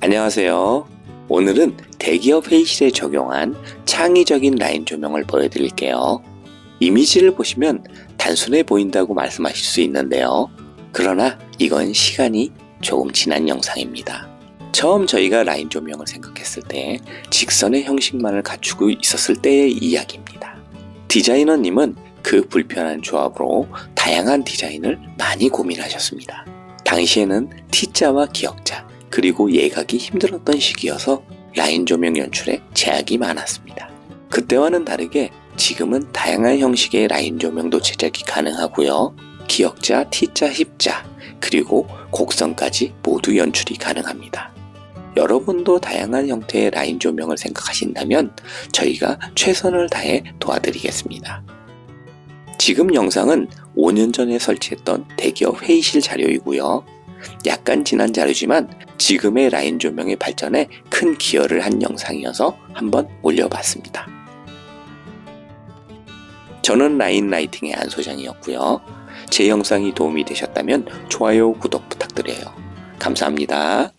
안녕하세요. 오늘은 대기업 회의실에 적용한 창의적인 라인 조명을 보여드릴게요. 이미지를 보시면 단순해 보인다고 말씀하실 수 있는데요. 그러나 이건 시간이 조금 지난 영상입니다. 처음 저희가 라인 조명을 생각했을 때 직선의 형식만을 갖추고 있었을 때의 이야기입니다. 디자이너님은 그 불편한 조합으로 다양한 디자인을 많이 고민하셨습니다. 당시에는 T자와 기역자, 그리고 예각이 힘들었던 시기여서 라인 조명 연출에 제약이 많았습니다. 그때와는 다르게 지금은 다양한 형식의 라인 조명도 제작이 가능하고요. 기역자, T자, 힙자, 그리고 곡선까지 모두 연출이 가능합니다. 여러분도 다양한 형태의 라인 조명을 생각하신다면 저희가 최선을 다해 도와드리겠습니다. 지금 영상은 5년 전에 설치했던 대기업 회의실 자료이고요. 약간 지난 자료지만 지금의 라인 조명의 발전에 큰 기여를 한 영상이어서 한번 올려봤습니다. 저는 라인 라이팅의 안소장이었고요. 제 영상이 도움이 되셨다면 좋아요, 구독 부탁드려요. 감사합니다.